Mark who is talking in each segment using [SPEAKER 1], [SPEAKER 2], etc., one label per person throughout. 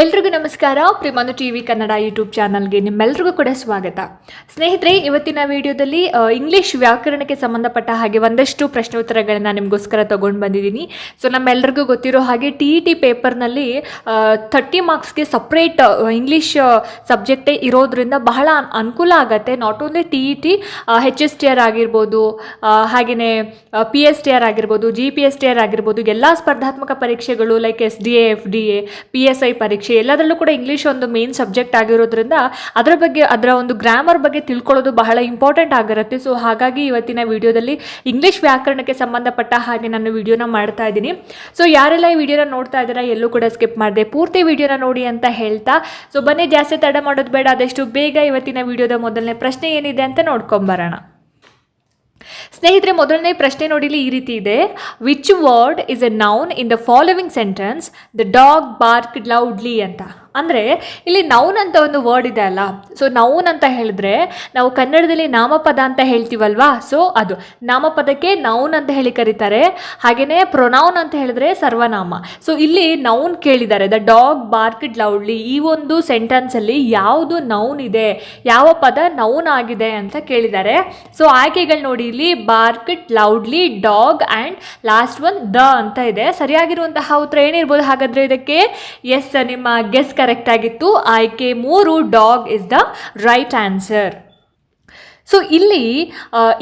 [SPEAKER 1] ಎಲ್ರಿಗೂ ನಮಸ್ಕಾರ. ಪ್ರಿಮಾನು ಟಿ ವಿ ಕನ್ನಡ ಯೂಟ್ಯೂಬ್ ಚಾನಲ್ಗೆ ನಿಮ್ಮೆಲ್ರಿಗೂ ಕೂಡ ಸ್ವಾಗತ. ಸ್ನೇಹಿತರೆ, ಇವತ್ತಿನ ವಿಡಿಯೋದಲ್ಲಿ ಇಂಗ್ಲೀಷ್ ವ್ಯಾಕರಣಕ್ಕೆ ಸಂಬಂಧಪಟ್ಟ ಹಾಗೆ ಒಂದಷ್ಟು ಪ್ರಶ್ನೋತ್ತರಗಳನ್ನ ನಿಮಗೋಸ್ಕರ ತೊಗೊಂಡು ಬಂದಿದ್ದೀನಿ. ಸೊ, ನಮ್ಮೆಲ್ರಿಗೂ ಗೊತ್ತಿರೋ ಹಾಗೆ ಟಿ ಇ ಟಿ ಪೇಪರ್ನಲ್ಲಿ ಥರ್ಟಿ ಮಾರ್ಕ್ಸ್ಗೆ ಸಪ್ರೇಟ್ ಇಂಗ್ಲೀಷ್ ಸಬ್ಜೆಕ್ಟೇ ಇರೋದ್ರಿಂದ ಬಹಳ ಅನುಕೂಲ ಆಗುತ್ತೆ. Not only T E T H S T R ಆಗಿರ್ಬೋದು ಹಾಗೆಯೇ ಪಿ ಎಸ್ ಟಿ ಆರ್ ಆಗಿರ್ಬೋದು G P S T R ಆಗಿರ್ಬೋದು, ಎಲ್ಲ ಸ್ಪರ್ಧಾತ್ಮಕ ಪರೀಕ್ಷೆಗಳು like S D A F D A P S I ಪರೀಕ್ಷೆ ಎಲ್ಲದರಲ್ಲೂ ಕೂಡ ಇಂಗ್ಲೀಷ್ ಒಂದು ಮೇನ್ ಸಬ್ಜೆಕ್ಟ್ ಆಗಿರೋದ್ರಿಂದ ಅದರ ಬಗ್ಗೆ, ಅದರ ಒಂದು ಗ್ರಾಮರ್ ಬಗ್ಗೆ ತಿಳ್ಕೊಳ್ಳೋದು ಬಹಳ ಇಂಪಾರ್ಟೆಂಟ್ ಆಗಿರುತ್ತೆ. ಸೊ ಹಾಗಾಗಿ ಇವತ್ತಿನ ವಿಡಿಯೋದಲ್ಲಿ ಇಂಗ್ಲೀಷ್ ವ್ಯಾಕರಣಕ್ಕೆ ಸಂಬಂಧಪಟ್ಟ ಹಾಗೆ ನಾನು ವಿಡಿಯೋನ ಮಾಡ್ತಾ ಇದ್ದೀನಿ. ಸೊ ಯಾರೆಲ್ಲ ಈ ವಿಡಿಯೋನ ನೋಡ್ತಾ ಇದ್ದೀರಾ, ಎಲ್ಲೂ ಕೂಡ ಸ್ಕಿಪ್ ಮಾಡಿದೆ ಪೂರ್ತಿ ವಿಡಿಯೋನ ನೋಡಿ ಅಂತ ಹೇಳ್ತಾ. ಸೊ ಬನ್ನಿ, ಜಾಸ್ತಿ ತಡ ಮಾಡೋದು ಬೇಡ, ಆದಷ್ಟು ಬೇಗ ಇವತ್ತಿನ ವಿಡಿಯೋದ ಮೊದಲನೇ ಪ್ರಶ್ನೆ ಏನಿದೆ ಅಂತ ನೋಡ್ಕೊಂಬರೋಣ. ಸ್ನೇಹಿತರೆ, ಮೊದಲನೇ ಪ್ರಶ್ನೆ ನೋಡಿಲಿ ಈ ರೀತಿ ಇದೆ. Which word is a noun in the following sentence the dog bark loudly ಅಂತ. ಅಂದರೆ ಇಲ್ಲಿ ನೌನ್ ಅಂತ ಒಂದು ವರ್ಡ್ ಇದೆ ಅಲ್ಲ. ಸೊ ನೌನ್ ಅಂತ ಹೇಳಿದ್ರೆ ನಾವು ಕನ್ನಡದಲ್ಲಿ ನಾಮಪದ ಅಂತ ಹೇಳ್ತೀವಲ್ವಾ? ಸೊ ಅದು ನಾಮಪದಕ್ಕೆ ನೌನ್ ಅಂತ ಹೇಳಿ ಕರೀತಾರೆ. ಹಾಗೆಯೇ ಪ್ರೊನೌನ್ ಅಂತ ಹೇಳಿದ್ರೆ ಸರ್ವನಾಮ. ಸೊ ಇಲ್ಲಿ ನೌನ್ ಕೇಳಿದ್ದಾರೆ. ದ ಡಾಗ್ ಬಾರ್ಕ್ಡ್ ಲೌಡ್ಲಿ ಈ ಒಂದು ಸೆಂಟೆನ್ಸಲ್ಲಿ ಯಾವುದು ನೌನ್ ಇದೆ? ಯಾವ ಪದ ನೌನ್ ಆಗಿದೆ ಅಂತ ಕೇಳಿದ್ದಾರೆ. ಸೊ ಆಯ್ಕೆಗಳು ನೋಡಿ. ಇಲ್ಲಿ barked loudly dog and last one the ಅಂತ ಇದೆ. ಸರಿಯಾಗಿರುವಂತಹ ಉತ್ತರ ಏನಿರ್ಬೋದು ಹಾಗಾದರೆ ಇದಕ್ಕೆ? ಎಸ್ ನಿಮ್ಮ ಗೆಸ್ ಕರೆಕ್ಟ್ ಆಗಿತ್ತು. ಆಯ್ಕೆ ಮೂರು dog is the right answer so ಇಲ್ಲಿ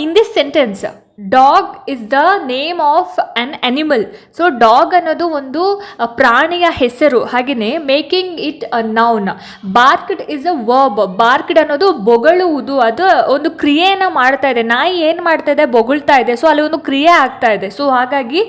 [SPEAKER 1] in this sentence dog is the name of an animal so dog ಅನ್ನೋದು ಒಂದು ಪ್ರಾಣಿಯ ಹೆಸರು. ಹಾಗೆಯೇ making it a noun barked is a verb barked ಅನ್ನೋದು ಬೊಗಳುವುದು. ಅದು ಒಂದು ಕ್ರಿಯೆಯನ್ನು ಮಾಡ್ತಾ ಇದೆ. ನಾಯಿ ಏನು ಮಾಡ್ತಾ ಇದೆ? ಬೊಗಳ್ತಾ ಇದೆ. ಸೊ ಅಲ್ಲಿ ಒಂದು ಕ್ರಿಯೆ ಆಗ್ತಾ ಇದೆ. ಸೊ ಹಾಗಾಗಿ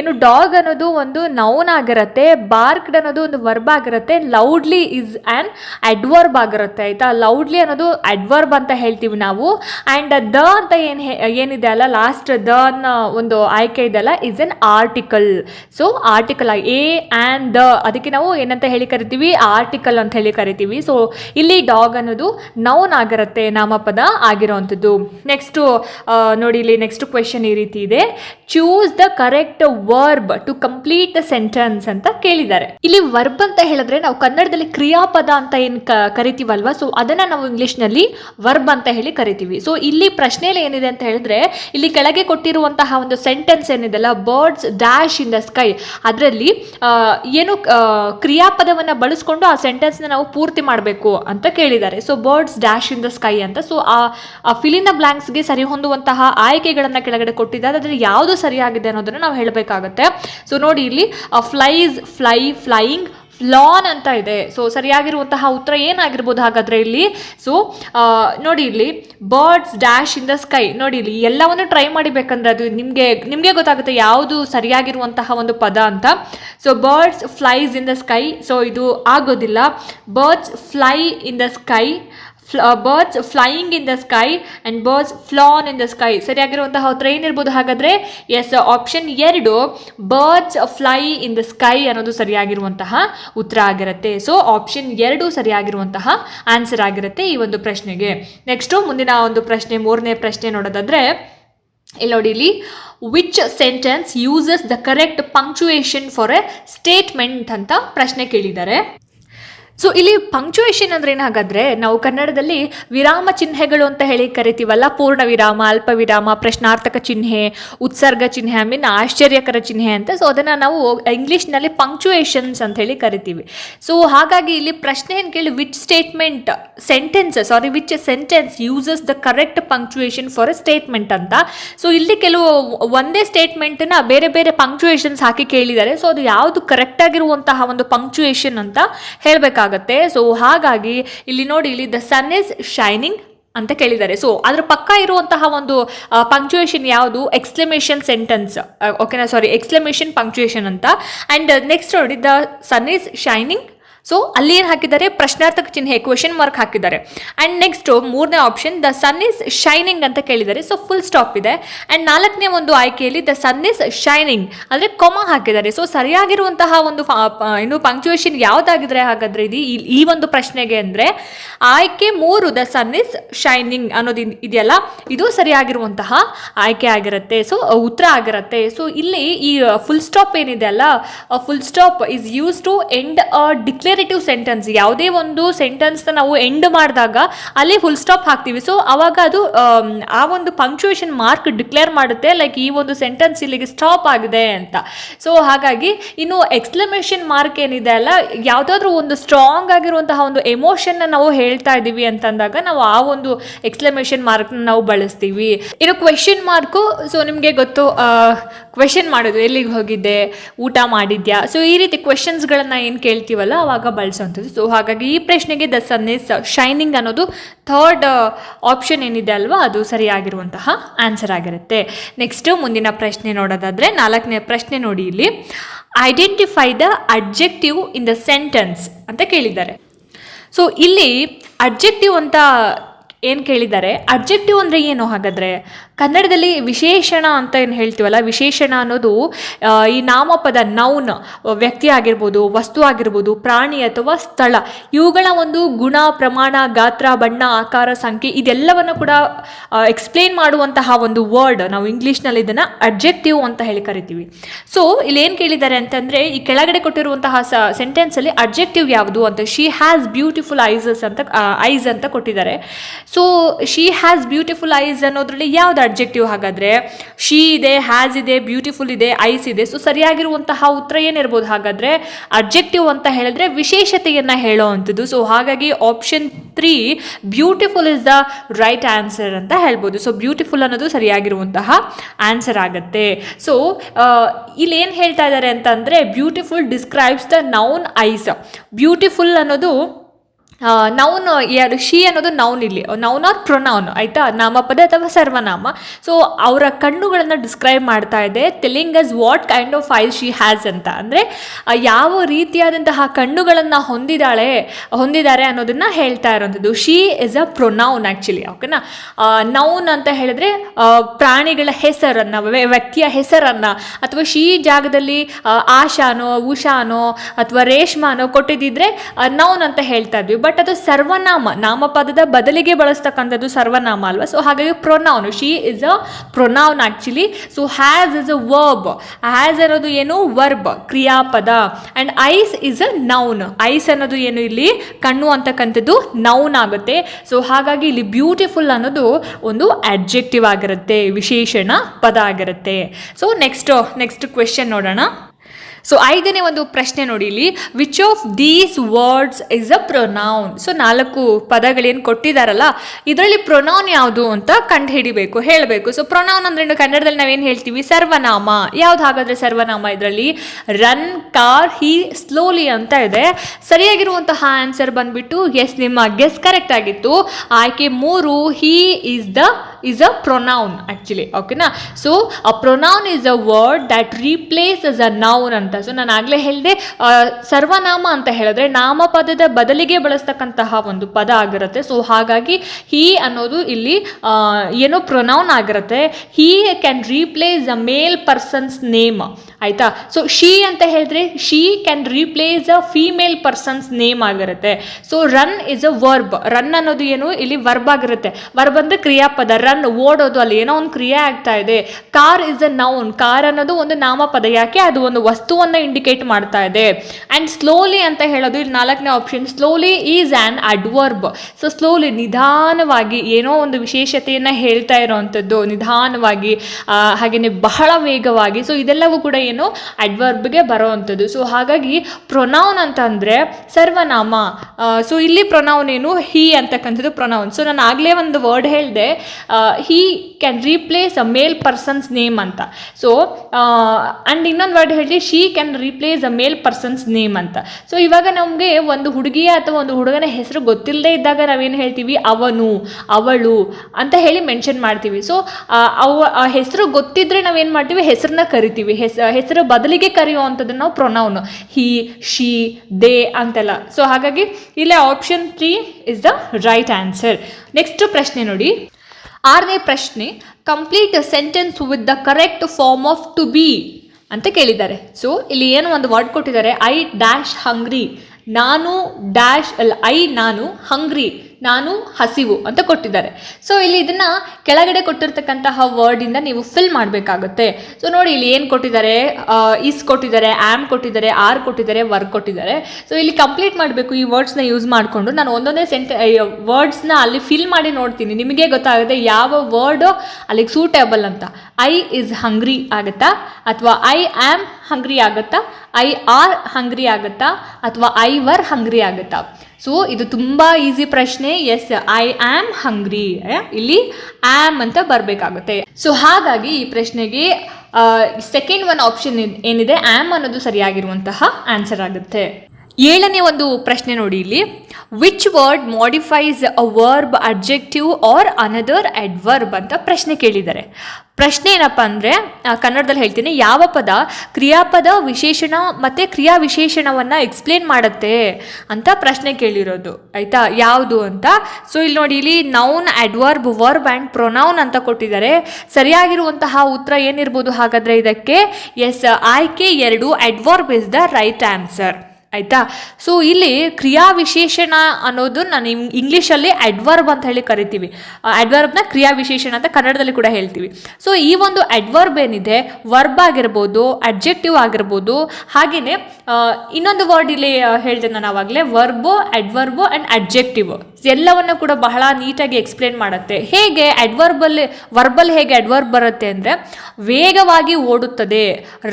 [SPEAKER 1] ಏನು ಡಾಗ್ ಅನ್ನೋದು ಒಂದು ನೌನ್ ಆಗಿರುತ್ತೆ. ಬಾರ್ಕ್ಡ್ ಅನ್ನೋದು ಒಂದು ವರ್ಬ್ ಆಗಿರುತ್ತೆ. ಲೌಡ್ಲಿ ಇಸ್ ಆ್ಯನ್ ಅಡ್ವರ್ಬ್ ಆಗಿರುತ್ತೆ. ಆಯಿತಾ? ಲೌಡ್ಲಿ ಅನ್ನೋದು ಅಡ್ವರ್ಬ್ ಅಂತ ಹೇಳ್ತೀವಿ ನಾವು. ಆ್ಯಂಡ್ ದ ಅಂತ ಏನು ಏನಿದೆ? ಅಲ್ಲ ಲಾಸ್ಟ್ ದ ಅನ್ನೋ ಒಂದು ಆಯ್ಕೆ ಇದೆಯಲ್ಲ is an article so article a and the ಅದಕ್ಕೆ ನಾವು ಏನಂತ ಹೇಳಿ ಕರಿತೀವಿ? ಆರ್ಟಿಕಲ್ ಅಂತ ಹೇಳಿ ಕರಿತೀವಿ. ಸೊ ಇಲ್ಲಿ ಡಾಗ್ ಅನ್ನೋದು ನೌನ್ ಆಗಿರುತ್ತೆ, ನಾಮಪದ ಆಗಿರೋವಂಥದ್ದು ನೆಕ್ಸ್ಟು ನೋಡಿ ಇಲ್ಲಿ ನೆಕ್ಸ್ಟ್ ಕ್ವೆಶನ್ ಈ ರೀತಿ ಇದೆ. Choose the correct verb to complete the sentence ಅಂತ ಕೇಳಿದ್ದಾರೆ. ಇಲ್ಲಿ ವರ್ಬ್ ಅಂತ ಹೇಳಿದ್ರೆ ನಾವು ಕನ್ನಡದಲ್ಲಿ ಕ್ರಿಯಾಪದ ಅಂತ ಏನು ಕರಿತೀವಲ್ವಾ? ಸೊ ಅದನ್ನ ನಾವು ಇಂಗ್ಲಿಷ್ನಲ್ಲಿ ವರ್ಬ್ ಅಂತ ಹೇಳಿ ಕರಿತೀವಿ. ಸೊ ಇಲ್ಲಿ ಪ್ರಶ್ನೆಯಲ್ಲಿ ಏನಿದೆ ಅಂತ ಹೇಳಿದ್ರೆ ಇಲ್ಲಿ ಕೆಳಗೆ ಕೊಟ್ಟಿರುವಂತಹ ಒಂದು ಸೆಂಟೆನ್ಸ್ ಏನಿದೆಲ್ಲ birds dash in the sky ಅದರಲ್ಲಿ ಏನು ಕ್ರಿಯಾಪದವನ್ನು ಬಳಸ್ಕೊಂಡು ಆ ಸೆಂಟೆನ್ಸ್ನ ನಾವು ಪೂರ್ತಿ ಮಾಡಬೇಕು ಅಂತ ಕೇಳಿದ್ದಾರೆ. So birds dash in the sky ಅಂತ. ಸೊ ಆ ಫಿಲಿನ ಬ್ಲ್ಯಾಂಕ್ಸ್ಗೆ ಸರಿ ಹೊಂದುವಂತಹ ಆಯ್ಕೆಗಳನ್ನು ಕೆಳಗಡೆ ಕೊಟ್ಟಿದ್ದಾರೆ. ಅದರಲ್ಲಿ ಯಾವುದು ಸರಿಯಾಗಿದೆ ಅನ್ನೋದನ್ನು ನಾವು ಹೇಳಬೇಕಾಗುತ್ತೆ. ಸೊ ನೋಡಿ ಇಲ್ಲಿ ಫ್ಲೈಸ್ ಫ್ಲೈ ಫ್ಲೈಯಿಂಗ್ ಫ್ಲಾನ್ ಅಂತ ಇದೆ. ಸೊ ಸರಿಯಾಗಿರುವಂತಹ ಉತ್ತರ ಏನಾಗಿರ್ಬೋದು ಹಾಗಾದ್ರೆ ಇಲ್ಲಿ? ಸೊ ನೋಡಿ ಇಲ್ಲಿ birds dash in the sky ನೋಡಿ ಇಲ್ಲಿ ಎಲ್ಲವನ್ನು ಟ್ರೈ ಮಾಡಿಬೇಕಂದ್ರೆ ಅದು ನಿಮಗೆ ನಿಮಗೆ ಗೊತ್ತಾಗುತ್ತೆ ಯಾವುದು ಸರಿಯಾಗಿರುವಂತಹ ಒಂದು ಪದ ಅಂತ. So birds flies in the sky so ಇದು ಆಗೋದಿಲ್ಲ. Birds fly in the sky birds flying in the sky and birds flown in the sky ಸರಿಯಾಗಿರುವಂತಹ ಉತ್ತರ ಏನಿರ್ಬೋದು? ಹಾಗಾದರೆ ಎಸ್ ಆಪ್ಷನ್ ಎರಡು birds fly in the sky ಅನ್ನೋದು ಸರಿಯಾಗಿರುವಂತಹ ಉತ್ತರ ಆಗಿರುತ್ತೆ. ಸೊ ಆಪ್ಷನ್ ಎರಡು ಸರಿಯಾಗಿರುವಂತಹ ಆನ್ಸರ್ ಆಗಿರುತ್ತೆ ಈ ಒಂದು ಪ್ರಶ್ನೆಗೆ. ನೆಕ್ಸ್ಟು ಮುಂದಿನ ಒಂದು ಪ್ರಶ್ನೆ, ಮೂರನೇ ಪ್ರಶ್ನೆ ನೋಡೋದಾದರೆ, ಇಲ್ಲಿ ನೋಡಿ, ಇಲ್ಲಿ which sentence uses the correct punctuation for a statement ಅಂತ ಪ್ರಶ್ನೆ ಕೇಳಿದ್ದಾರೆ. ಸೊ ಇಲ್ಲಿ ಪಂಕ್ಚುಯೇಷನ್ ಅಂದ್ರೆ ಏನಾಗಾದ್ರೆ ನಾವು ಕನ್ನಡದಲ್ಲಿ ವಿರಾಮ ಚಿಹ್ನೆಗಳು ಅಂತ ಹೇಳಿ ಕರಿತೀವಲ್ಲ, ಪೂರ್ಣ ವಿರಾಮ, ಅಲ್ಪ ವಿರಾಮ, ಪ್ರಶ್ನಾರ್ಥಕ ಚಿಹ್ನೆ, ಉತ್ಸರ್ಗ ಚಿಹ್ನೆ ಐ ಮೀನ್ ಆಶ್ಚರ್ಯಕರ ಚಿಹ್ನೆ ಅಂತ. ಸೊ ಅದನ್ನು ನಾವು ಇಂಗ್ಲೀಷ್ನಲ್ಲಿ ಪಂಕ್ಚುಯೇಷನ್ಸ್ ಅಂತ ಹೇಳಿ ಕರಿತೀವಿ. ಸೊ ಹಾಗಾಗಿ ಇಲ್ಲಿ ಪ್ರಶ್ನೆ ಏನು ಕೇಳಿ which statement sentence sorry which sentence uses the correct punctuation for a statement ಅಂತ. ಸೊ ಇಲ್ಲಿ ಕೆಲವು ಒಂದೇ ಸ್ಟೇಟ್ಮೆಂಟನ್ನು ಬೇರೆ ಬೇರೆ ಪಂಕ್ಚುಯೇಷನ್ಸ್ ಹಾಕಿ ಕೇಳಿದ್ದಾರೆ. ಸೊ ಅದು ಯಾವುದು ಕರೆಕ್ಟ್ ಆಗಿರುವಂತಹ ಒಂದು ಪಂಕ್ಚುಯೇಷನ್ ಅಂತ ಹೇಳಬೇಕಾಗತ್ತೆ. ಸೊ ಹಾಗಾಗಿ ಇಲ್ಲಿ ನೋಡಿ, ಇಲ್ಲಿ ದ ಸನ್ ಇಸ್ ಶೈನಿಂಗ್ ಅಂತ ಕೇಳಿದ್ದಾರೆ. ಸೊ ಅದ್ರ ಪಕ್ಕ ಇರುವಂತಹ ಒಂದು ಪಂಕ್ಚುಯೇಷನ್ ಯಾವುದು? ಎಕ್ಸ್ಕ್ಲಮೇಷನ್ ಸೆಂಟೆನ್ಸ್ ಓಕೆನಾ ಸಾರಿ ಎಕ್ಸ್ಕ್ಲಮೇಷನ್ ಪಂಕ್ಚುಯೇಷನ್ ಅಂತ. ಆ್ಯಂಡ್ ನೆಕ್ಸ್ಟ್ ನೋಡಿ the sun is shining so ಅಲ್ಲಿ ಏನು ಹಾಕಿದ್ದಾರೆ? ಪ್ರಶ್ನಾರ್ಥಕ ಚಿಹ್ನೆ ಕ್ವೆಶನ್ ಮಾರ್ಕ್ ಹಾಕಿದ್ದಾರೆ. ಆ್ಯಂಡ್ ನೆಕ್ಸ್ಟ್ ಮೂರನೇ option the sun is shining ಅಂತ ಕೇಳಿದ್ದಾರೆ. ಸೊ ಫುಲ್ ಸ್ಟಾಪ್ ಇದೆ. ಆ್ಯಂಡ್ ನಾಲ್ಕನೇ ಒಂದು ಆಯ್ಕೆಯಲ್ಲಿ ದ ಸನ್ ಇಸ್ ಶೈನಿಂಗ್ ಅಂದರೆ ಕೊಮ ಹಾಕಿದ್ದಾರೆ. ಸೊ ಸರಿಯಾಗಿರುವಂತಹ ಒಂದು ಇನ್ನು ಪಂಕ್ಚುಯೇಷನ್ ಯಾವುದಾಗಿದ್ರೆ ಹಾಗಾದ್ರೆ ಇದು ಈ- ಒಂದು ಪ್ರಶ್ನೆಗೆ ಅಂದರೆ, ಆಯ್ಕೆ ಮೂರು ದ ಸನ್ ಇಸ್ ಶೈನಿಂಗ್ ಅನ್ನೋದು ಇದ್- ಇದೆಯಲ್ಲ? ಇದು ಸರಿಯಾಗಿರುವಂತಹ ಆಯ್ಕೆ ಆಗಿರುತ್ತೆ. ಸೊ ಉತ್ತರ ಆಗಿರುತ್ತೆ. ಸೊ ಇಲ್ಲಿ ಈ ಫುಲ್ ಸ್ಟಾಪ್ ಏನಿದೆ ಅಲ್ಲ? Full stop is use to end a declarative sentence ಯಾವುದೇ ಒಂದು ಸೆಂಟೆನ್ಸ್ನ ನಾವು ಎಂಡ್ ಮಾಡಿದಾಗ ಅಲ್ಲಿ ಫುಲ್ ಸ್ಟಾಪ್ ಹಾಕ್ತೀವಿ. ಸೊ ಅವಾಗ ಅದು ಆ ಒಂದು ಪಂಕ್ಚುಯೇಷನ್ ಮಾರ್ಕ್ ಡಿಕ್ಲೇರ್ ಮಾಡುತ್ತೆ ಲೈಕ್ ಈ ಒಂದು ಸೆಂಟೆನ್ಸ್ ಇಲ್ಲಿಗೆ ಸ್ಟಾಪ್ ಆಗಿದೆ ಅಂತ. ಸೊ ಹಾಗಾಗಿ ಇನ್ನು ಎಕ್ಸ್ಪ್ಲಮೇಷನ್ ಮಾರ್ಕ್ ಏನಿದೆ ಅಲ್ಲ, ಯಾವುದಾದ್ರೂ ಒಂದು ಸ್ಟ್ರಾಂಗ್ ಆಗಿರುವಂತಹ ಒಂದು ಎಮೋಷನ್ನ ನಾವು ಹೇಳ್ತಾ ಇದ್ದೀವಿ ಅಂತಂದಾಗ ನಾವು ಆ ಒಂದು ಎಕ್ಸ್ಪ್ಲಮೇಷನ್ ಮಾರ್ಕ್ನ ನಾವು ಬಳಸ್ತೀವಿ. ಇನ್ನು ಕ್ವೆಶನ್ ಮಾರ್ಕು ಸೊ ನಿಮಗೆ ಗೊತ್ತು ಕ್ವೆಶನ್ ಮಾಡೋದು, ಎಲ್ಲಿಗೆ ಹೋಗಿದ್ದೆ, ಊಟ ಮಾಡಿದ್ಯಾ? ಸೊ ಈ ರೀತಿ ಕ್ವೆಶನ್ಸ್ಗಳನ್ನು ಏನು ಕೇಳ್ತೀವಲ್ಲ, ಅವಾಗ ಬಳಸೋವಂಥದ್ದು. ಸೊ ಹಾಗಾಗಿ ಈ ಪ್ರಶ್ನೆಗೆ ದ ಸನ್ ಇಸ್ ಶೈನಿಂಗ್ ಅನ್ನೋದು ಥರ್ಡ್ ಆಪ್ಷನ್ ಏನಿದೆ ಅಲ್ವಾ? ಅದು ಸರಿಯಾಗಿರುವಂತಹ ಆನ್ಸರ್ ಆಗಿರುತ್ತೆ. ನೆಕ್ಸ್ಟು ಮುಂದಿನ ಪ್ರಶ್ನೆ ನೋಡೋದಾದರೆ, ನಾಲ್ಕನೇ ಪ್ರಶ್ನೆ ನೋಡಿ ಇಲ್ಲಿ. Identify the adjective in the sentence ಅಂತ ಕೇಳಿದ್ದಾರೆ. ಸೊ ಇಲ್ಲಿ ಅಡ್ಜೆಕ್ಟಿವ್ ಅಂತ ಏನು ಕೇಳಿದ್ದಾರೆ? ಅಬ್ಜೆಕ್ಟಿವ್ ಅಂದರೆ ಏನು ಹಾಗಾದರೆ? ಕನ್ನಡದಲ್ಲಿ ವಿಶೇಷಣ ಅಂತ ಏನು ಹೇಳ್ತೀವಲ್ಲ, ವಿಶೇಷಣ ಅನ್ನೋದು ಈ ನಾಮಪದ ನೌನ್ ವ್ಯಕ್ತಿ ಆಗಿರ್ಬೋದು, ವಸ್ತು ಆಗಿರ್ಬೋದು, ಪ್ರಾಣಿ ಅಥವಾ ಸ್ಥಳ. ಇವುಗಳ ಒಂದು ಗುಣ, ಪ್ರಮಾಣ, ಗಾತ್ರ, ಬಣ್ಣ, ಆಕಾರ, ಸಂಖ್ಯೆ, ಇದೆಲ್ಲವನ್ನು ಕೂಡ ಎಕ್ಸ್ಪ್ಲೇನ್ ಮಾಡುವಂತಹ ಒಂದು ವರ್ಡ್ ನಾವು ಇಂಗ್ಲೀಷ್ನಲ್ಲಿ ಇದನ್ನು ಅಡ್ಜೆಕ್ಟಿವ್ ಅಂತ ಹೇಳಿ ಕರಿತೀವಿ. ಸೊ ಇಲ್ಲಿ ಏನು ಕೇಳಿದ್ದಾರೆ ಅಂತಂದರೆ, ಈ ಕೆಳಗಡೆ ಕೊಟ್ಟಿರುವಂತಹ ಸ ಸೆಂಟೆನ್ಸಲ್ಲಿ ಅಡ್ಜೆಕ್ಟಿವ್ ಯಾವುದು ಅಂತ ಶಿ ಹ್ಯಾಸ್ ಬ್ಯೂಟಿಫುಲ್ ಐಸಸ್ ಅಂತ ಐಸ್ ಅಂತ ಕೊಟ್ಟಿದ್ದಾರೆ. So she has beautiful eyes ಅನ್ನೋದ್ರಲ್ಲಿ ಯಾವ್ದು ಅಬ್ಜೆಕ್ಟಿವ್ ಹಾಗಾದರೆ? ಶೀ ಇದೆ ಹ್ಯಾಸ್ ಇದೆ ಬ್ಯೂಟಿಫುಲ್ ಇದೆ ಐಸ್ ಇದೆ. ಸೊ ಸರಿಯಾಗಿರುವಂತಹ ಉತ್ತರ ಏನಿರ್ಬೋದು ಹಾಗಾದರೆ? ಅಬ್ಜೆಕ್ಟಿವ್ ಅಂತ ಹೇಳಿದ್ರೆ ವಿಶೇಷತೆಯನ್ನು ಹೇಳೋ ಅಂಥದ್ದು ಸೊ ಹಾಗಾಗಿ option three beautiful is the right answer ಅಂತ ಹೇಳ್ಬೋದು. ಸೊ ಬ್ಯೂಟಿಫುಲ್ ಅನ್ನೋದು ಸರಿಯಾಗಿರುವಂತಹ ಆನ್ಸರ್ ಆಗುತ್ತೆ. ಸೊ ಇಲ್ಲಿ ಏನು ಹೇಳ್ತಾ ಇದ್ದಾರೆ ಅಂತಂದರೆ beautiful describes the noun eyes beautiful ಅನ್ನೋದು ನೌನ್ ಯಾರು ಶಿ ಅನ್ನೋದು ನೌನ್ ಇಲ್ಲಿ. ನೌನ್ ಆರ್ ಪ್ರೊನೌನ್ ಆಯಿತಾ? ನಾಮಪದ ಅಥವಾ ಸರ್ವನಾಮ? ಸೊ ಅವರ ಕಣ್ಣುಗಳನ್ನು ಡಿಸ್ಕ್ರೈಬ್ ಮಾಡ್ತಾ ಇದೆ. Telling us what kind of eyes she has ಅಂತ. ಅಂದರೆ ಯಾವ ರೀತಿಯಾದಂತಹ ಕಣ್ಣುಗಳನ್ನು ಹೊಂದಿದಾಳೆ, ಹೊಂದಿದ್ದಾರೆ ಅನ್ನೋದನ್ನು ಹೇಳ್ತಾ ಇರೋಂಥದ್ದು. She is a pronoun actually ಓಕೆನಾ ನೌನ್ ಅಂತ ಹೇಳಿದ್ರೆ ಪ್ರಾಣಿಗಳ ಹೆಸರನ್ನು, ವ್ಯ- ವ್ಯಕ್ತಿಯ ಹೆಸರನ್ನು. ಅಥವಾ ಶಿ ಜಾಗದಲ್ಲಿ ಆಶಾನೋ, ಉಷಾನೋ, ಅಥವಾ ರೇಷ್ಮಾನೋ ಕೊಟ್ಟಿದ್ದಿದ್ರೆ ನೌನ್ ಅಂತ ಹೇಳ್ತಾ ಇದ್ವಿ. ಬಟ್ ಅದು ಸರ್ವನಾಮ, ನಾಮಪದದ ಬದಲಿಗೆ ಬಳಸ್ತಕ್ಕಂಥದ್ದು ಸರ್ವನಾಮ ಅಲ್ವಾ? ಸೊ ಹಾಗಾಗಿ pronoun she is a pronoun actually so has is a verb has ಅನ್ನೋದು ಏನು? ವರ್ಬ್ ಕ್ರಿಯಾಪದ. And eyes is a noun eyes ಅನ್ನೋದು ಏನು ಇಲ್ಲಿ? ಕಣ್ಣು ಅಂತಕ್ಕಂಥದ್ದು ನೌನ್ ಆಗುತ್ತೆ. ಸೊ ಹಾಗಾಗಿ ಇಲ್ಲಿ ಬ್ಯೂಟಿಫುಲ್ ಅನ್ನೋದು ಒಂದು ಅಡ್ಜೆಕ್ಟಿವ್ ಆಗಿರುತ್ತೆ, ವಿಶೇಷಣ ಪದ ಆಗಿರುತ್ತೆ. ಸೊ ನೆಕ್ಸ್ಟ್ ನೆಕ್ಸ್ಟ್ ಕ್ವೆಶನ್ ನೋಡೋಣ. ಸೊ ಐದನೇ ಒಂದು ಪ್ರಶ್ನೆ ನೋಡಿ ಇಲ್ಲಿ which of these words is a pronoun so ನಾಲ್ಕು ಪದಗಳೇನು ಕೊಟ್ಟಿದ್ದಾರಲ್ಲ ಇದರಲ್ಲಿ ಪ್ರೊನೌನ್ ಯಾವುದು ಅಂತ ಕಂಡು ಹಿಡಿಬೇಕು ಹೇಳಬೇಕು. ಸೊ ಪ್ರೊನೌನ್ ಅಂದ್ರೆ ಕನ್ನಡದಲ್ಲಿ ನಾವೇನು ಹೇಳ್ತೀವಿ? ಸರ್ವನಾಮ. ಯಾವ್ದು ಹಾಗಾದ್ರೆ ಸರ್ವನಾಮ ಇದರಲ್ಲಿ? ರನ್ ಕಾರ್ ಹಿ ಸ್ಲೋಲಿ ಅಂತ ಇದೆ. ಸರಿಯಾಗಿರುವಂತಹ ಆನ್ಸರ್ ಬಂದ್ಬಿಟ್ಟು ಎಸ್ ನಿಮ್ಮ ಗೆಸ್ ಕರೆಕ್ಟ್ ಆಗಿತ್ತು. ಆಯ್ಕೆ ಮೂರು he is the is a pronoun actually ಓಕೆನಾ so a pronoun is a word that replaces a noun noun ಅಂತ. ಸೊ ನಾನು ಆಗಲೇ ಹೇಳಿದೆ ಸರ್ವನಾಮ ಅಂತ ಹೇಳಿದ್ರೆ ನಾಮಪದದ ಬದಲಿಗೆ ಬಳಸ್ತಕ್ಕಂತಹ ಒಂದು ಪದ ಆಗಿರುತ್ತೆ. ಸೊ ಹಾಗಾಗಿ ಹಿ ಅನ್ನೋದು ಇಲ್ಲಿ ಏನೋ ಪ್ರೊನೌನ್ ಆಗಿರುತ್ತೆ. He can replace a male person's name ಆಯ್ತಾ? ಸೊ ಶಿ ಅಂತ ಹೇಳಿದ್ರೆ she can replace a female person's name ಆಗಿರುತ್ತೆ. So run is a verb run ಅನ್ನೋದು ಏನು? ಇಲ್ಲಿ ವರ್ಬ್ ಆಗಿರುತ್ತೆ. ವರ್ಬ್ ಅಂದ್ರೆ ಕ್ರಿಯಾಪದ. ರನ್ ಓಡೋದು ಅಲ್ಲಿ ಏನೋ ಒಂದು ಕ್ರಿಯೆ ಆಗ್ತಾ ಇದೆ. Car is a noun car ಅನ್ನೋದು ಒಂದು ನಾಮಪದ. ಯಾಕೆ ಅದು ಒಂದು ವಸ್ತುವನ್ನು ಇಂಡಿಕೇಟ್ ಮಾಡ್ತಾ ಇದೆ? ಆ್ಯಂಡ್ ಸ್ಲೋಲಿ ಅಂತ ಹೇಳೋದು ಇಲ್ಲಿ ನಾಲ್ಕನೇ option slowly is an adverb so slowly ನಿಧಾನವಾಗಿ ಏನೋ ಒಂದು ವಿಶೇಷತೆಯನ್ನು ಹೇಳ್ತಾ ಇರೋವಂಥದ್ದು ನಿಧಾನವಾಗಿ ಹಾಗೆಯೇ ಬಹಳ ವೇಗವಾಗಿ. ಸೊ ಇದೆಲ್ಲವೂ ಕೂಡ ಏನು? ಅಡ್ವರ್ಬ್ಗೆ ಬರೋವಂಥದ್ದು ಸೊ ಹಾಗಾಗಿ ಪ್ರೊನೌನ್ ಅಂತ ಅಂದರೆ ಸರ್ವನಾಮ. ಸೊ ಇಲ್ಲಿ ಪ್ರೊನೌನ್ ಏನು? ಹಿ ಅಂತಕ್ಕಂಥದ್ದು ಪ್ರೊನೌನ್ ಸೊ ನಾನು ಆಗಲೇ ಒಂದು ವರ್ಡ್ ಹೇಳಿದೆ. He can replace a male person's name ಅಂತ. ಸೊ ಆ್ಯಂಡ್ ಇನ್ನೊಂದು ವರ್ಡ್ ಹೇಳಿ she can replace a male person's name ಅಂತ. ಸೊ ಇವಾಗ ನಮಗೆ ಒಂದು ಹುಡುಗಿಯ ಅಥವಾ ಒಂದು ಹುಡುಗನ ಹೆಸರು ಗೊತ್ತಿಲ್ಲದೆ ಇದ್ದಾಗ ನಾವೇನು ಹೇಳ್ತೀವಿ? ಅವನು, ಅವಳು ಅಂತ ಹೇಳಿ ಮೆನ್ಷನ್ ಮಾಡ್ತೀವಿ. ಸೊ ಅವ ಹೆಸರು ಗೊತ್ತಿದ್ರೆ ನಾವೇನು ಮಾಡ್ತೀವಿ? ಹೆಸರನ್ನ ಕರಿತೀವಿ. ಹೆಸ ಹೆಸರು ಬದಲಿಗೆ ಕರೆಯುವಂಥದ್ದು ನಾವು ಪ್ರೊನೌನ್ ಹಿ ಶಿ ದೇ ಅಂತೆಲ್ಲ. ಸೊ ಹಾಗಾಗಿ, ಇಲ್ಲೇ option three is the right answer next ಪ್ರಶ್ನೆ ನೋಡಿ. ಆರನೇ ಪ್ರಶ್ನೆ complete sentence with the correct form of to be ಅಂತ ಕೇಳಿದ್ದಾರೆ. ಸೊ ಇಲ್ಲಿ ಏನು ಒಂದು ವರ್ಡ್ ಕೊಟ್ಟಿದ್ದಾರೆ ಐ ಡ್ಯಾಶ್ ಹಂಗ್ರಿ ನಾನು ಡ್ಯಾಶ್ ಅಲ್ಲ ಐ ನಾನು ಹಂಗ್ರಿ ನಾನು ಹಸಿವು ಅಂತ ಕೊಟ್ಟಿದ್ದಾರೆ. ಸೊ ಇಲ್ಲಿ ಇದನ್ನು ಕೆಳಗಡೆ ಕೊಟ್ಟಿರ್ತಕ್ಕಂತಹ ವರ್ಡಿಂದ ನೀವು ಫಿಲ್ ಮಾಡಬೇಕಾಗುತ್ತೆ. ಸೊ ನೋಡಿ, ಇಲ್ಲಿ ಏನು ಕೊಟ್ಟಿದ್ದಾರೆ? ಇಸ್ ಕೊಟ್ಟಿದ್ದಾರೆ ಆ್ಯಮ್ ಕೊಟ್ಟಿದ್ದಾರೆ ಆರ್ ಕೊಟ್ಟಿದ್ದಾರೆ ವರ್ಕ್ ಕೊಟ್ಟಿದ್ದಾರೆ. ಸೊ ಇಲ್ಲಿ ಕಂಪ್ಲೀಟ್ ಮಾಡಬೇಕು ಈ ವರ್ಡ್ಸ್ನ ಯೂಸ್ ಮಾಡಿಕೊಂಡು. ನಾನು ಒಂದೊಂದೇ ಸೆಂಟೆ ವರ್ಡ್ಸ್ನ ಅಲ್ಲಿ ಫಿಲ್ ಮಾಡಿ ನೋಡ್ತೀನಿ. ನಿಮಗೆ ಗೊತ್ತಾಗುತ್ತೆ ಯಾವ ವರ್ಡು ಅಲ್ಲಿಗೆ ಸೂಟೇಬಲ್ ಅಂತ. ಐ ಇಸ್ ಹಂಗ್ರಿ ಆಗುತ್ತಾ? ಅಥವಾ ಐ ಆಮ್ ಹಂಗ್ರಿ ಆಗುತ್ತಾ? ಐ ಆರ್ ಹಂಗ್ರಿ ಆಗುತ್ತಾ? ಅಥವಾ ಐ ವರ್ ಹಂಗ್ರಿ ಆಗುತ್ತಾ? ಸೊ ಇದು ತುಂಬ ಈಸಿ ಪ್ರಶ್ನೆ. ಎಸ್ ಐ ಆಮ್ ಹಂಗ್ರಿ ಇಲ್ಲಿ ಆಮ್ ಅಂತ ಬರಬೇಕಾಗುತ್ತೆ. ಸೊ ಹಾಗಾಗಿ ಈ ಪ್ರಶ್ನೆಗೆ ಸೆಕೆಂಡ್ ಒನ್ ಆಪ್ಷನ್ ಏನಿದೆ? ಆಮ್ ಅನ್ನೋದು ಸರಿಯಾಗಿರುವಂತಹ ಆನ್ಸರ್ ಆಗುತ್ತೆ. ಏಳನೇ ಒಂದು ಪ್ರಶ್ನೆ ನೋಡಿ ಇಲ್ಲಿ. Which word modifies a verb objective or another adverb ಅಂತ ಪ್ರಶ್ನೆ ಕೇಳಿದ್ದಾರೆ. ಪ್ರಶ್ನೆ ಏನಪ್ಪ ಅಂದರೆ ಕನ್ನಡದಲ್ಲಿ ಹೇಳ್ತೀನಿ, ಯಾವ ಪದ ಕ್ರಿಯಾಪದ ವಿಶೇಷಣ ಮತ್ತು ಕ್ರಿಯಾ ವಿಶೇಷಣವನ್ನು ಎಕ್ಸ್ಪ್ಲೇನ್ ಮಾಡುತ್ತೆ ಅಂತ ಪ್ರಶ್ನೆ ಕೇಳಿರೋದು. ಆಯಿತಾ? ಯಾವುದು ಅಂತ? ಸೊ ಇಲ್ಲಿ ನೋಡಿ, ಇಲ್ಲಿ noun adverb verb and pronoun ಅಂತ ಕೊಟ್ಟಿದ್ದಾರೆ. ಸರಿಯಾಗಿರುವಂತಹ ಉತ್ತರ ಏನಿರ್ಬೋದು ಹಾಗಾದರೆ ಇದಕ್ಕೆ? ಎಸ್ ಆಯ್ಕೆ ಎರಡು adverb is the right answer ಆಯಿತಾ? ಸೊ ಇಲ್ಲಿ ಕ್ರಿಯಾ ವಿಶೇಷಣ ಅನ್ನೋದು ನಾನು ಇಂಗ್ ಇಂಗ್ಲೀಷಲ್ಲಿ ಅಡ್ವರ್ಬ್ ಅಂತ ಹೇಳಿ ಕರಿತೀವಿ. ಅಡ್ವರ್ಬ್ನ ಕ್ರಿಯಾ ವಿಶೇಷಣ ಅಂತ ಕನ್ನಡದಲ್ಲಿ ಕೂಡ ಹೇಳ್ತೀವಿ. ಸೊ ಈ ಒಂದು ಅಡ್ವರ್ಬ್ ಏನಿದೆ ವರ್ಬ್ ಆಗಿರ್ಬೋದು ಅಡ್ಜೆಕ್ಟಿವ್ ಆಗಿರ್ಬೋದು ಹಾಗೆಯೇ ಇನ್ನೊಂದು ವರ್ಡ್ ಇಲ್ಲಿ ಹೇಳಿದೆ ನಾನು ಆವಾಗಲೇ ವರ್ಬು ಅಡ್ವರ್ಬು ಆ್ಯಂಡ್ ಅಡ್ಜೆಕ್ಟಿವ್ ಎಲ್ಲವನ್ನು ಕೂಡ ಬಹಳ ನೀಟಾಗಿ ಎಕ್ಸ್ಪ್ಲೇನ್ ಮಾಡುತ್ತೆ. ಹೇಗೆ ಅಡ್ವರ್ಬಲ್ಲಿ ವರ್ಬಲ್ ಹೇಗೆ ಅಡ್ವರ್ಬ್ ಬರುತ್ತೆ ಅಂದರೆ, ವೇಗವಾಗಿ ಓಡುತ್ತದೆ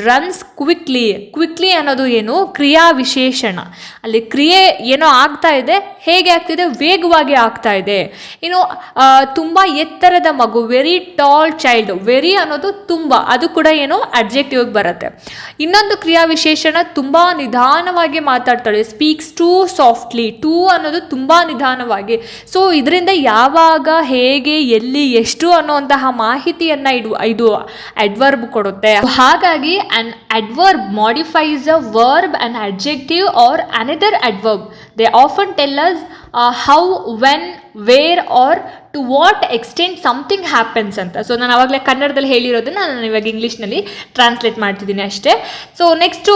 [SPEAKER 1] ರನ್ಸ್ ಕ್ವಿಕ್ಲಿ ಕ್ವಿಕ್ಲಿ ಅನ್ನೋದು ಏನು? ಕ್ರಿಯಾ ವಿಶೇಷಣ ಅಲ್ಲಿ ಕ್ರಿಯೆ ಏನೋ ಆಗ್ತಾ ಇದೆ, ಹೇಗೆ ಆಗ್ತಿದೆ, ವೇಗವಾಗಿ ಆಗ್ತಾ ಇದೆ. ಇನ್ನು ತುಂಬ ಎತ್ತರದ ಮಗು ವೆರಿ ಟಾಲ್ ಚೈಲ್ಡ್ ವೆರಿ ಅನ್ನೋದು ತುಂಬ, ಅದು ಕೂಡ ಏನೋ ಅಡ್ಜೆಕ್ಟಿವ್ ಬರುತ್ತೆ. ಇನ್ನೊಂದು ಕ್ರಿಯಾ ವಿಶೇಷಣ ತುಂಬ ನಿಧಾನವಾಗಿ ಮಾತಾಡ್ತಾಳೆ ಸ್ಪೀಕ್ಸ್ ಟೂ ಸಾಫ್ಟ್ಲಿ ಟೂ ಅನ್ನೋದು ತುಂಬ ನಿಧಾನವಾಗಿ. ಸೊ ಇದರಿಂದ ಯಾವಾಗ, ಹೇಗೆ, ಎಲ್ಲಿ, ಎಷ್ಟು ಅನ್ನುವಂತಹ ಮಾಹಿತಿಯನ್ನು ಇಡು ಇದು ಅಡ್ವರ್ಬ್ ಕೊಡುತ್ತೆ. ಹಾಗಾಗಿ an adverb modifies a verb an adjective R adverb. Adverb often often us uh, how when wear or to what extent something happens ಅಂತ. ಸೊ ನಾನು ಆವಾಗಲೇ ಕನ್ನಡದಲ್ಲಿ ಹೇಳಿರೋದನ್ನ ನಾನು ಇವಾಗ ಇಂಗ್ಲೀಷ್ನಲ್ಲಿ ಟ್ರಾನ್ಸ್ಲೇಟ್ ಮಾಡ್ತಿದ್ದೀನಿ ಅಷ್ಟೇ. ಸೊ ನೆಕ್ಸ್ಟು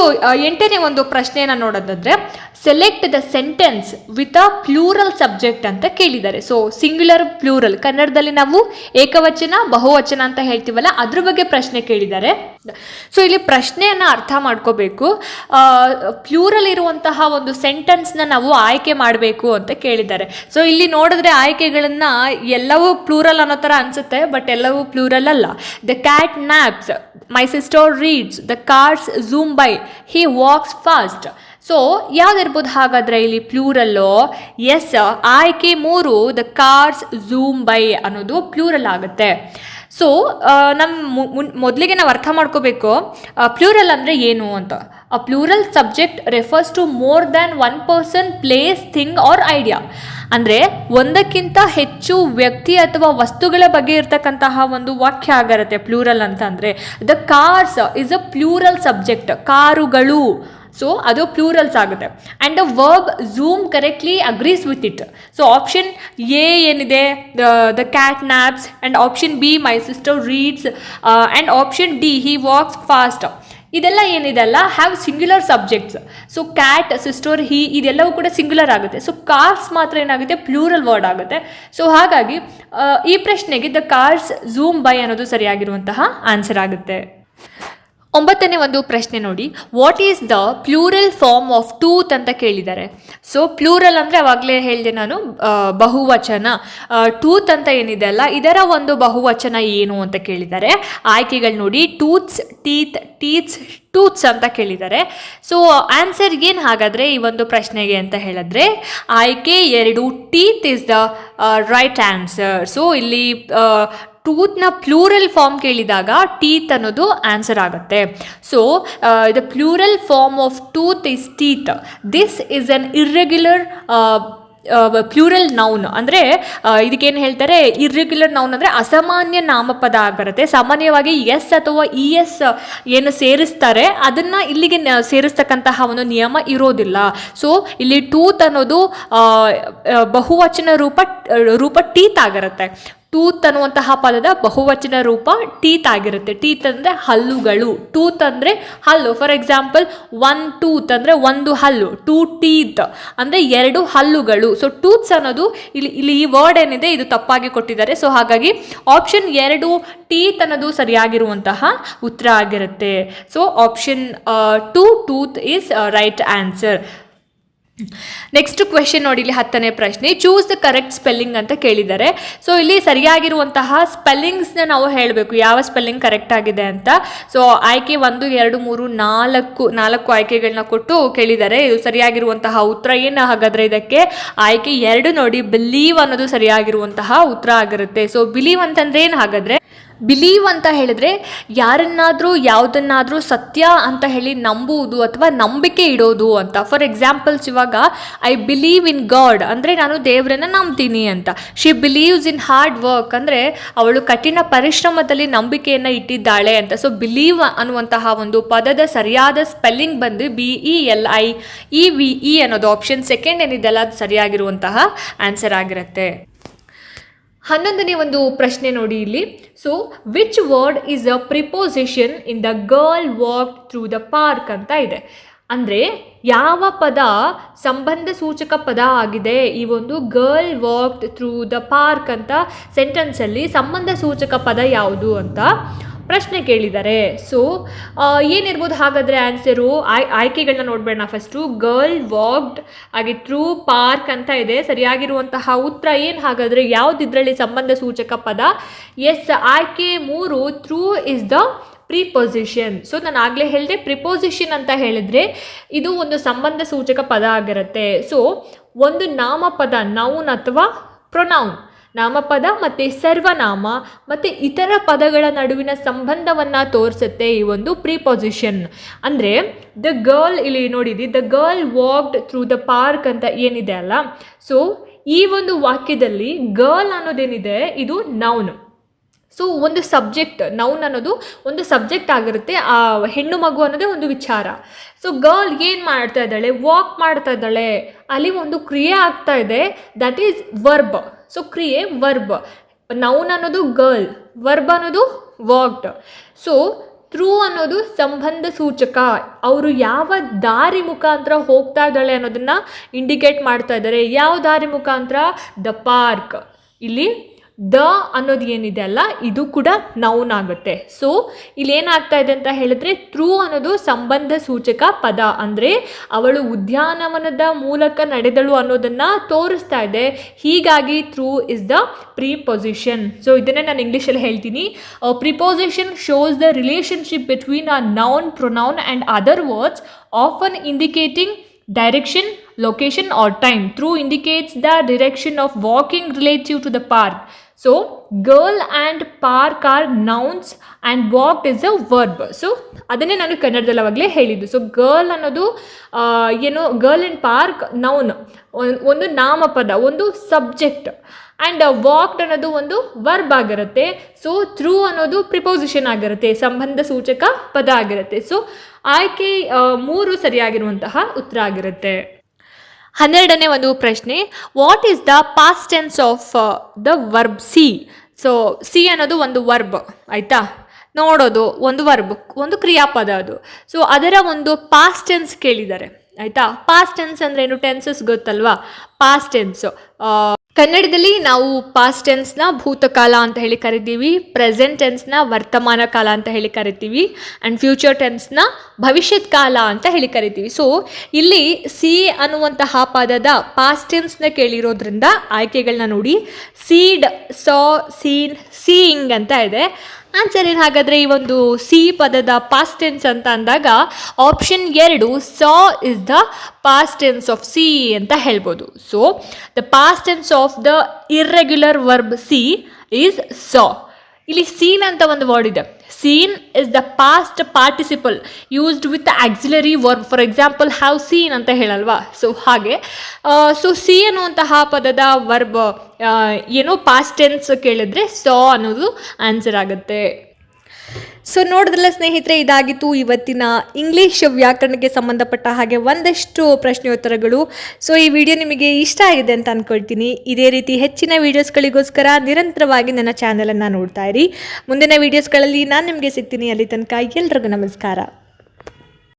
[SPEAKER 1] ಎಂಟನೇ ಒಂದು ಪ್ರಶ್ನೆಯನ್ನು ನೋಡೋದಾದ್ರೆ select the sentence with a plural subject ಅಂತ ಕೇಳಿದ್ದಾರೆ. ಸೊ ಸಿಂಗ್ಯುಲರ್ ಪ್ಲೂರಲ್ ಕನ್ನಡದಲ್ಲಿ ನಾವು ಏಕವಚನ ಬಹುವಚನ ಅಂತ ಹೇಳ್ತೀವಲ್ಲ ಅದ್ರ ಬಗ್ಗೆ ಪ್ರಶ್ನೆ ಕೇಳಿದ್ದಾರೆ. ಸೊ ಇಲ್ಲಿ ಪ್ರಶ್ನೆಯನ್ನು ಅರ್ಥ ಮಾಡ್ಕೋಬೇಕು. ಪ್ಲೂರಲ್ ಇರುವಂತಹ ಒಂದು ಸೆಂಟೆನ್ಸ್ನ ನಾವು ಆಯ್ಕೆ ಮಾಡಬೇಕು ಅಂತ ಕೇಳಿದ್ದಾರೆ. ಸೊ ಇಲ್ಲಿ ನೋಡಿದ್ರೆ ಆಯ್ಕೆಗಳನ್ನು ಎಲ್ಲವೂ ಪ್ಲೂರಲ್ ಅನ್ನೋ ಥರ ಅನಿಸುತ್ತೆ, ಬಟ್ ಎಲ್ಲವೂ ಪ್ಲೂರಲ್ ಅಲ್ಲ. The cat naps my sister reads the cars zoom by he walks fast so ಯಾವ್ದಿರ್ಬೋದು ಹಾಗಾದರೆ ಇಲ್ಲಿ ಪ್ಲೂರಲ್ಲು? ಎಸ್ ಆಯ್ಕೆ ಮೂರು ದ ಕಾರ್ಸ್ ಝೂಮ್ ಬೈ ಅನ್ನೋದು ಪ್ಲೂರಲ್ ಆಗುತ್ತೆ. ಸೊ ನಮ್ಮ ಮೊದಲಿಗೆ ನಾವು ಅರ್ಥ ಮಾಡ್ಕೋಬೇಕು ಪ್ಲೂರಲ್ ಅಂದರೆ ಏನು ಅಂತ. A plural subject refers to more than one person place thing or idea ಅಂದರೆ ಒಂದಕ್ಕಿಂತ ಹೆಚ್ಚು ವ್ಯಕ್ತಿ ಅಥವಾ ವಸ್ತುಗಳ ಬಗ್ಗೆ ಇರತಕ್ಕಂತಹ ಒಂದು ವಾಕ್ಯ ಆಗಿರುತ್ತೆ ಪ್ಲೂರಲ್ ಅಂತ ಅಂದರೆ. The cars is a plural subject ಕಾರುಗಳು ಸೊ ಅದು ಪ್ಲೂರಲ್ಸ್ ಆಗುತ್ತೆ. And the verb zoom correctly agrees with it so option A ಏನಿದೆ? The cat naps and option B my sister reads and option D he walks fast ಇದೆಲ್ಲ ಏನಿದೆ ಅಲ್ಲ? Have singular subjects so cat sister he ಇದೆಲ್ಲವೂ ಕೂಡ singular ಆಗುತ್ತೆ. So cars ಮಾತ್ರ ಏನಾಗುತ್ತೆ? Plural word ಆಗುತ್ತೆ. ಸೊ ಹಾಗಾಗಿ ಆ, ಈ ಪ್ರಶ್ನೆಗೆ ದ ಕಾರ್ಸ್ ಝೂಮ್ ಬೈ ಅನ್ನೋದು ಸರಿಯಾಗಿರುವಂತಹ ಆನ್ಸರ್ ಆಗುತ್ತೆ. ಒಂಬತ್ತನೇ ಒಂದು ಪ್ರಶ್ನೆ ನೋಡಿ. What is the plural form of tooth ಅಂತ ಕೇಳಿದ್ದಾರೆ. ಸೊ ಪ್ಲೂರಲ್ ಅಂದರೆ ಅವಾಗಲೇ ಹೇಳಿದೆ ನಾನು ಬಹುವಚನ. ಟೂತ್ ಅಂತ ಏನಿದೆ ಅಲ್ಲ, ಇದರ ಒಂದು ಬಹುವಚನ ಏನು ಅಂತ ಕೇಳಿದ್ದಾರೆ. ಆಯ್ಕೆಗಳು ನೋಡಿ ಟೂತ್ಸ್ ಟೀತ್ ಟೀತ್ಸ್ ಟೂತ್ಸ್ ಅಂತ ಕೇಳಿದ್ದಾರೆ. ಸೊ ಆನ್ಸರ್ ಏನು ಹಾಗಾದರೆ ಈ ಒಂದು ಪ್ರಶ್ನೆಗೆ ಅಂತ ಹೇಳಿದ್ರೆ, ಆಯ್ಕೆ ಎರಡು teeth is the right answer so ಇಲ್ಲಿ ಟೂತ್ನ ಪ್ಲೂರಲ್ ಫಾರ್ಮ್ ಕೇಳಿದಾಗ ಟೀತ್ ಅನ್ನೋದು ಆನ್ಸರ್ ಆಗುತ್ತೆ. So the plural form of tooth is teeth this is an irregular plural noun ಅಂದರೆ ಇದಕ್ಕೇನು ಹೇಳ್ತಾರೆ? ಇರ್ರೆಗ್ಯುಲರ್ ನೌನ್ ಅಂದರೆ ಅಸಾಮಾನ್ಯ ನಾಮಪದ ಆಗಿರುತ್ತೆ ಸಾಮಾನ್ಯವಾಗಿ ಎಸ್ ಅಥವಾ ಇ ಎಸ್ ಏನು ಸೇರಿಸ್ತಾರೆ, ಅದನ್ನು ಇಲ್ಲಿಗೆ ಸೇರಿಸ್ತಕ್ಕಂತಹ ಒಂದು ನಿಯಮ ಇರೋದಿಲ್ಲ. ಸೊ ಇಲ್ಲಿ ಟೂತ್ ಅನ್ನೋದು ಬಹುವಚನ ರೂಪ ರೂಪ ಟೀತ್ ಆಗಿರುತ್ತೆ. ಟೂತ್ ಅನ್ನುವಂತಹ ಪದದ ಬಹುವಚನ ರೂಪ ಟೀತ್ ಆಗಿರುತ್ತೆ. ಟೀತ್ ಅಂದರೆ ಹಲ್ಲುಗಳು. ಟೂತ್ ಅಂದರೆ ಹಲ್ಲು. ಫಾರ್ ಎಕ್ಸಾಂಪಲ್ ಒನ್ ಟೂತ್ ಅಂದರೆ ಒಂದು ಹಲ್ಲು. ಟೂ ಟೀತ್ ಅಂದರೆ ಎರಡು ಹಲ್ಲುಗಳು. ಸೊ ಟೂತ್ಸ್ ಅನ್ನೋದು ಇಲ್ಲಿ ಇಲ್ಲಿ ಈ ವರ್ಡ್ ಏನಿದೆ, ಇದು ತಪ್ಪಾಗಿ ಕೊಟ್ಟಿದ್ದಾರೆ. ಸೊ ಹಾಗಾಗಿ ಆಪ್ಷನ್ ಎರಡು ಟೀತ್ ಅನ್ನೋದು ಸರಿಯಾಗಿರುವಂತಹ ಉತ್ತರ ಆಗಿರುತ್ತೆ. So option two tooth is right answer next question ನೋಡಿ, ಇಲ್ಲಿ ಹತ್ತನೇ ಪ್ರಶ್ನೆ. ಚೂಸ್ ದ ಕರೆಕ್ಟ್ ಸ್ಪೆಲ್ಲಿಂಗ್ ಅಂತ ಕೇಳಿದ್ದಾರೆ. ಸೊ ಇಲ್ಲಿ ಸರಿಯಾಗಿರುವಂತಹ ಸ್ಪೆಲ್ಲಿಂಗ್ಸ್ನ ನಾವು ಹೇಳಬೇಕು. ಯಾವ ಸ್ಪೆಲ್ಲಿಂಗ್ ಕರೆಕ್ಟ್ ಆಗಿದೆ ಅಂತ. ಸೊ ಆಯ್ಕೆ ಒಂದು, ಎರಡು, ಮೂರು, ನಾಲ್ಕು ನಾಲ್ಕು ಆಯ್ಕೆಗಳನ್ನ ಕೊಟ್ಟು ಕೇಳಿದ್ದಾರೆ. ಇದು ಸರಿಯಾಗಿರುವಂತಹ ಉತ್ತರ ಏನು? ಹಾಗಾದರೆ ಇದಕ್ಕೆ ಆಯ್ಕೆ ಎರಡು ನೋಡಿ. ಬಿಲೀವ್ ಅನ್ನೋದು ಸರಿಯಾಗಿರುವಂತಹ ಉತ್ತರ ಆಗಿರುತ್ತೆ. ಸೊ ಬಿಲೀವ್ ಅಂತಂದ್ರೆ ಏನು? ಹಾಗಾದ್ರೆ ಬಿಲೀವ್ ಅಂತ ಹೇಳಿದ್ರೆ ಯಾರನ್ನಾದರೂ, ಯಾವುದನ್ನಾದರೂ ಸತ್ಯ ಅಂತ ಹೇಳಿ ನಂಬುವುದು ಅಥವಾ ನಂಬಿಕೆ ಇಡೋದು ಅಂತ. ಫಾರ್ ಎಕ್ಸಾಂಪಲ್ಸ್ ಇವಾಗ ಐ ಬಿಲೀವ್ ಇನ್ ಗಾಡ್ ಅಂದರೆ ನಾನು ದೇವರನ್ನ ನಂಬ್ತೀನಿ ಅಂತ. She believes in hard work ಅಂದರೆ ಅವಳು ಕಠಿಣ ಪರಿಶ್ರಮದಲ್ಲಿ ನಂಬಿಕೆಯನ್ನು ಇಟ್ಟಿದ್ದಾಳೆ ಅಂತ. ಸೊ ಬಿಲೀವ್ ಅನ್ನುವಂತಹ ಒಂದು ಪದದ ಸರಿಯಾದ ಸ್ಪೆಲ್ಲಿಂಗ್ ಬಂದು B E L I E V E ಅನ್ನೋದು ಆಪ್ಷನ್ ಸೆಕೆಂಡ್ ಏನಿದೆಲ್ಲ ಅದು ಸರಿಯಾಗಿರುವಂತಹ ಆನ್ಸರ್ ಆಗಿರುತ್ತೆ. ಹನ್ನೊಂದನೇ ಒಂದು ಪ್ರಶ್ನೆ ನೋಡಿ ಇಲ್ಲಿ. So which word is a preposition in the girl walk through the park ಅಂತ ಇದೆ. ಅಂದರೆ, ಯಾವ ಪದ ಸಂಬಂಧ ಸೂಚಕ ಪದ ಆಗಿದೆ? ಈ ಒಂದು girl walked through the park ಅಂತ ಸೆಂಟೆನ್ಸಲ್ಲಿ ಸಂಬಂಧ ಸೂಚಕ ಪದ ಯಾವುದು ಅಂತ ಪ್ರಶ್ನೆ ಕೇಳಿದ್ದಾರೆ. ಸೊ ಏನಿರ್ಬೋದು ಹಾಗಾದರೆ ಆನ್ಸರು ಆಯ್ ಆಯ್ಕೆಗಳನ್ನ ನೋಡಬೇಡ ಫಸ್ಟು ಗರ್ಲ್ ವಾಕ್ಡ್ ಹಾಗೆ ಥ್ರೂ ಪಾರ್ಕ್ ಅಂತ ಇದೆ. ಸರಿಯಾಗಿರುವಂತಹ ಉತ್ತರ ಏನು? ಹಾಗಾದರೆ ಯಾವ್ದು ಇದರಲ್ಲಿ ಸಂಬಂಧ ಸೂಚಕ ಪದ? ಎಸ್ ಆಯ್ಕೆ ಮೂರು through is the preposition so ನಾನು ಆಗಲೇ ಹೇಳಿದೆ ಪ್ರಿಪೊಸಿಷನ್ ಅಂತ ಹೇಳಿದ್ರೆ ಇದು ಒಂದು ಸಂಬಂಧ ಸೂಚಕ ಪದ ಆಗಿರುತ್ತೆ. ಸೊ ಒಂದು ನಾಮಪದ ನೌನ್ ಅಥವಾ ಪ್ರೊನೌನ್ ನಾಮಪದ ಮತ್ತು ಸರ್ವನಾಮ ಮತ್ತು ಇತರ ಪದಗಳ ನಡುವಿನ ಸಂಬಂಧವನ್ನು ತೋರಿಸುತ್ತೆ ಈ ಒಂದು ಪ್ರಿಪೊಸಿಷನ್ ಅಂದರೆ ದ ಗರ್ಲ್ ಇಲ್ಲಿ ನೋಡಿದಿ the girl walked through the park ಅಂತ ಏನಿದೆ ಅಲ್ಲ? ಸೊ ಈ ಒಂದು ವಾಕ್ಯದಲ್ಲಿ ಗರ್ಲ್ ಅನ್ನೋದೇನಿದೆ? ಇದು ನೌನ್ ಸೊ ಒಂದು ಸಬ್ಜೆಕ್ಟ್ ನೌನ್ ಅನ್ನೋದು ಒಂದು ಸಬ್ಜೆಕ್ಟ್ ಆಗಿರುತ್ತೆ. ಆ ಹೆಣ್ಣು ಮಗು ಅನ್ನೋದೇ ಒಂದು ವಿಚಾರ. ಸೊ ಗರ್ಲ್ ಏನು ಮಾಡ್ತಾ ಇದ್ದಾಳೆ? ವಾಕ್ ಮಾಡ್ತಾ ಇದ್ದಾಳೆ. ಅಲ್ಲಿ ಒಂದು ಕ್ರಿಯೆ ಆಗ್ತಾ ಇದೆ. ದಟ್ ಈಸ್ ವರ್ಬ್ ಸೊ ಕ್ರಿಯೆ ವರ್ಬ್ ನೌನ್ ಅನ್ನೋದು ಗರ್ಲ್ ವರ್ಬ್ ಅನ್ನೋದು ವಾಕ್ಡ್ ಸೊ ಥ್ರೂ ಅನ್ನೋದು ಸಂಬಂಧ ಸೂಚಕ. ಅವರು ಯಾವ ದಾರಿ ಮುಖಾಂತರ ಹೋಗ್ತಾ ಇದ್ದಾಳೆ ಅನ್ನೋದನ್ನು ಇಂಡಿಕೇಟ್ ಮಾಡ್ತಾ ಇದ್ದಾರೆ. ಯಾವ ದಾರಿ ಮುಖಾಂತರ? ದ ಪಾರ್ಕ್ ಇಲ್ಲಿ ದ ಅನ್ನೋದು ಏನಿದೆ ಅಲ್ಲ, ಇದು ಕೂಡ ನೌನ್ ಆಗುತ್ತೆ. ಸೊ ಇಲ್ಲಿ ಏನಾಗ್ತಾ ಇದೆ ಅಂತ ಹೇಳಿದ್ರೆ ಥ್ರೂ ಅನ್ನೋದು ಸಂಬಂಧ ಸೂಚಕ ಪದ. ಅಂದರೆ, ಅವಳು ಉದ್ಯಾನವನದ ಮೂಲಕ ನಡೆದಳು ಅನ್ನೋದನ್ನ ತೋರಿಸ್ತಾ ಇದೆ. ಹೀಗಾಗಿ through is the preposition so ಇದನ್ನೇ ನಾನು ಇಂಗ್ಲೀಷಲ್ಲಿ ಹೇಳ್ತೀನಿ. Preposition shows the relationship between a noun pronoun and other words often indicating direction, location or time. Through indicates the direction of walking relative to the park. So, girl and park are nouns and walked is a verb. So ಅದನ್ನೇ ನಾನು ಕನ್ನಡದಲ್ಲಿ ಅವಾಗಲೇ ಹೇಳಿದ್ದು. So girl ಅನ್ನೋದು ಏನು girl and park noun ಒಂದು ನಾಮಪದ, ಒಂದು ಸಬ್ಜೆಕ್ಟ್ ಆ್ಯಂಡ್ ವಾಕ್ಡ್ ಅನ್ನೋದು ಒಂದು ವರ್ಬ್ ಆಗಿರುತ್ತೆ. ಸೊ ಥ್ರೂ ಅನ್ನೋದು ಪ್ರಿಪೋಸಿಷನ್ ಆಗಿರುತ್ತೆ. ಸಂಬಂಧ ಸೂಚಕ ಪದ ಆಗಿರುತ್ತೆ. ಸೊ ಆಯ್ಕೆ ಮೂರು ಸರಿಯಾಗಿರುವಂತಹ ಉತ್ತರ ಆಗಿರುತ್ತೆ. ಹನ್ನೆರಡನೇ ಒಂದು ಪ್ರಶ್ನೆ what is the past tense of the verb see so see ಅನ್ನೋದು ಒಂದು ವರ್ಬ್ ಆಯಿತಾ? ನೋಡೋದು ಒಂದು ವರ್ಬ್ ಒಂದು ಕ್ರಿಯಾಪದ ಅದು. ಸೊ ಅದರ ಒಂದು ಪಾಸ್ಟ್ ಟೆನ್ಸ್ ಕೇಳಿದ್ದಾರೆ, ಆಯಿತಾ? ಪಾಸ್ಟ್ ಟೆನ್ಸ್ ಅಂದ್ರೆ ಏನು? ಟೆನ್ಸಸ್ ಗೊತ್ತಲ್ವಾ? ಪಾಸ್ಟ್ ಟೆನ್ಸ್ ಕನ್ನಡದಲ್ಲಿ ನಾವು ಪಾಸ್ಟ್ ಟೆನ್ಸ್ನ ಭೂತಕಾಲ ಅಂತ ಹೇಳಿ ಕರಿತೀವಿ ಪ್ರೆಸೆಂಟ್ ಟೆನ್ಸ್ನ ವರ್ತಮಾನ ಕಾಲ ಅಂತ ಹೇಳಿ ಕರಿತೀವಿ ಆ್ಯಂಡ್ ಫ್ಯೂಚರ್ ಟೆನ್ಸ್ನ ಭವಿಷ್ಯತ್ ಕಾಲ ಅಂತ ಹೇಳಿ ಕರಿತೀವಿ. ಸೊ ಇಲ್ಲಿ ಸಿ ಅನ್ನುವಂತಹ ಪದದ ಪಾಸ್ಟ್ ಟೆನ್ಸ್ನ ಕೇಳಿರೋದ್ರಿಂದ ಆಯ್ಕೆಗಳನ್ನ ನೋಡಿ ಸೀಡ್ ಸಾ ಸೀನ್ ಸೀಯಿಂಗ್ ಅಂತ ಇದೆ. ಆನ್ಸರ್ ಏನು ಹಾಗಾದರೆ ಈ ಒಂದು ಸಿ ಪದದ ಪಾಸ್ಟ್ ಟೆನ್ಸ್ ಅಂತ ಅಂದಾಗ ಆಪ್ಷನ್ ಎರಡು saw is the past tense of see ಅಂತ ಹೇಳ್ಬೋದು. So the past tense of the irregular verb see is saw ಇಲ್ಲಿ ಸೀನ್ ಅಂತ ಒಂದು ವರ್ಡ್ ಇದೆ. Seen is the past participle used with auxiliary verb for example have seen ಅಂತ ಹೇಳಲ್ವಾ? So ಹಾಗೆ. So see ಅನ್ನುವಂತಹ ಪದದ ವರ್ಬ್ ಏನೋ ಪಾಸ್ಟ್ ಟೆನ್ಸ್ ಕೇಳಿದ್ರೆ ಸಾ ಅನ್ನೋದು ಆನ್ಸರ್ ಆಗುತ್ತೆ. ಸೊ ನೋಡಿದ್ರಲ್ಲ ಸ್ನೇಹಿತರೆ, ಇದಾಗಿತ್ತು ಇವತ್ತಿನ ಇಂಗ್ಲೀಷ್ ವ್ಯಾಕರಣಕ್ಕೆ ಸಂಬಂಧಪಟ್ಟ ಹಾಗೆ ಒಂದಷ್ಟು ಪ್ರಶ್ನೋತ್ತರಗಳು. ಸೊ ಈ ವಿಡಿಯೋ ನಿಮಗೆ ಇಷ್ಟ ಆಗಿದೆ ಅಂತ ಅಂದ್ಕೊಳ್ತೀನಿ ಇದೇ ರೀತಿ ಹೆಚ್ಚಿನ ವೀಡಿಯೋಸ್ಗಳಿಗೋಸ್ಕರ ನಿರಂತರವಾಗಿ ನನ್ನ ಚಾನಲನ್ನು ನೋಡ್ತಾ ಇರಿ. ಮುಂದಿನ ವೀಡಿಯೋಸ್ಗಳಲ್ಲಿ ನಾನು ನಿಮಗೆ ಸಿಗ್ತೀನಿ ಅಲ್ಲಿ ತನಕ. ಎಲ್ರಿಗೂ ನಮಸ್ಕಾರ.